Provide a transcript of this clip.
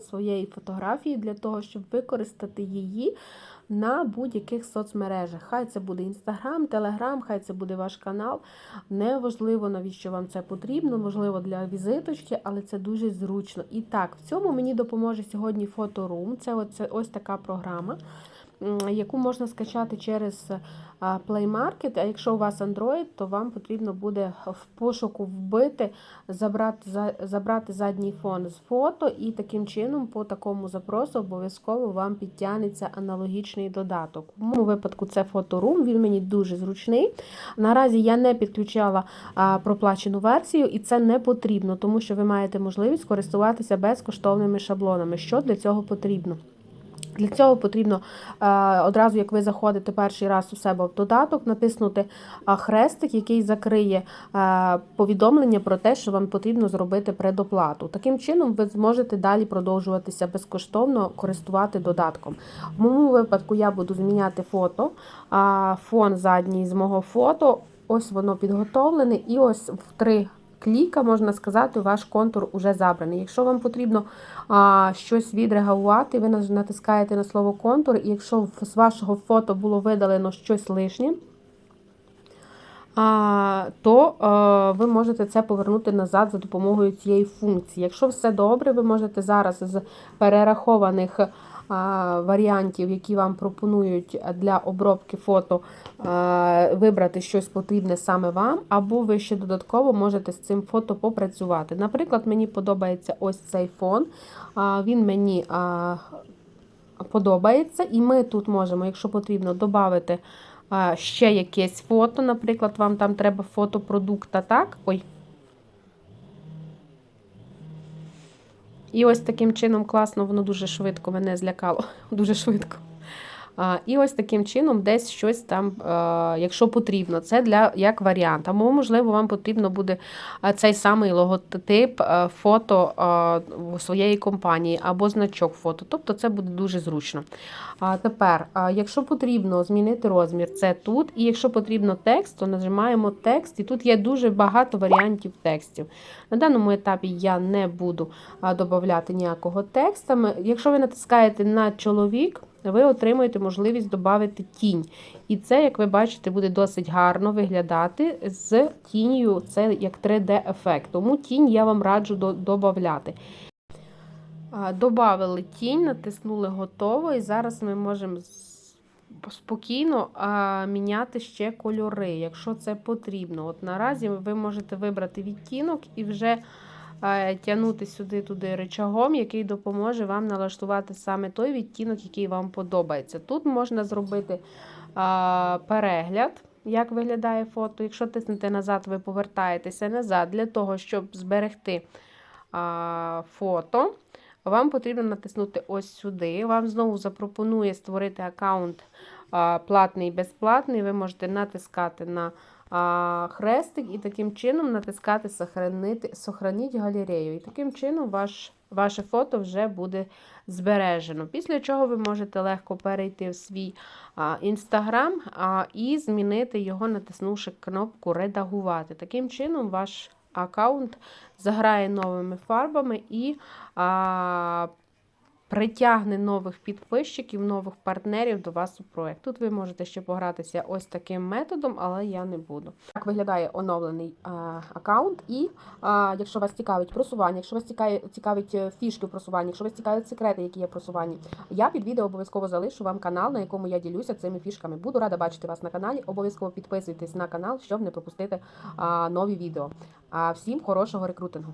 своєї фотографії для того, щоб використати її на будь-яких соцмережах. Хай це буде Інстаграм, Телеграм, хай це буде ваш канал. Неважливо, навіщо вам це потрібно, можливо, для візиточки, але це дуже зручно. І так, в цьому мені допоможе сьогодні Фоторум. Це ось, ось така програма. Яку можна скачати через Play Market, а якщо у вас Android, то вам потрібно буде в пошуку вбити, забрати, забрати задній фон з фото, і таким чином по такому запросу обов'язково вам підтягнеться аналогічний додаток. В моєму випадку це фоторум, він мені дуже зручний. Наразі я не підключала проплачену версію, і це не потрібно, тому що ви маєте можливість користуватися безкоштовними шаблонами. Що для цього потрібно? Для цього потрібно е, одразу, як ви заходите перший раз у себе в додаток, натиснути е, хрестик, який закриє е, повідомлення про те, що вам потрібно зробити предоплату. Таким чином, ви зможете далі продовжуватися безкоштовно користувати додатком. В моєму випадку я буду зміняти фото, фон задній з мого фото. Ось воно підготовлене, і ось в три кліка, можна сказати, ваш контур уже забраний. Якщо вам потрібно а, щось відреагувати, ви натискаєте на слово контур, і якщо з вашого фото було видалено щось лишнє, то ви можете це повернути назад за допомогою цієї функції. Якщо все добре, ви можете зараз з перерахованих варіантів, які вам пропонують для обробки фото, вибрати щось потрібне саме вам, або ви ще додатково можете з цим фото попрацювати. Наприклад, мені подобається ось цей фон. Він мені подобається, і ми тут можемо, якщо потрібно, додати ще якесь фото. Наприклад, вам там треба фото продукта, так? Ой. І ось таким чином класно, воно дуже швидко мене злякало. Дуже швидко. І ось таким чином десь щось там, е, якщо потрібно, це для як варіант. Або, можливо, вам потрібно буде е, цей самий логотип е, фото своєї компанії або значок фото. Тобто це буде дуже зручно. А тепер, якщо потрібно змінити розмір, це тут. І якщо потрібно текст, то нажимаємо текст, і тут є дуже багато варіантів текстів. На даному етапі я не буду а, додавати ніякого текста. Якщо ви натискаєте на чоловік, ви отримуєте можливість додати тінь. І це, як ви бачите, буде досить гарно виглядати з тінью. Це як 3D-ефект. Тому тінь я вам раджу до- додати. Добавили тінь, натиснули готово, і зараз ми можемо спокійно а, міняти ще кольори, якщо це потрібно. От наразі ви можете вибрати відтінок і вже тягнути сюди туди рычагом, який допоможе вам налаштувати саме той відтінок, який вам подобається. Тут можна зробити а, перегляд. Як виглядає фото? Якщо тиснете назад, ви повертаєтеся назад для того, щоб зберегти а, фото. Вам потрібно натиснути ось сюди. Вам знову запропонує створити аккаунт а, платний і безплатний. Ви можете натискати на хрестик і таким чином натискати сохранити, сохраніть галерею. І таким чином ваш, ваше фото вже буде збережено. Після чого ви можете легко перейти в свій інстаграм і змінити його, натиснувши кнопку Редагувати. Таким чином, ваш аккаунт заграє новими фарбами і а, притягне нових підписчиків, нових партнерів до вас у проект. Тут ви можете ще погратися ось таким методом, але я не буду. Так виглядає оновлений а, аккаунт. І а, якщо вас цікавить просування, якщо вас цікавить, е, фішки в просуванні, якщо вас цікавить секрети, які є в просуванні, я під відео обов'язково залишу вам канал, на якому я ділюся цими фішками. Буду рада бачити вас на каналі. Обов'язково підписуйтесь на канал, щоб не пропустити а, нові відео. А всім хорошого рекрутингу!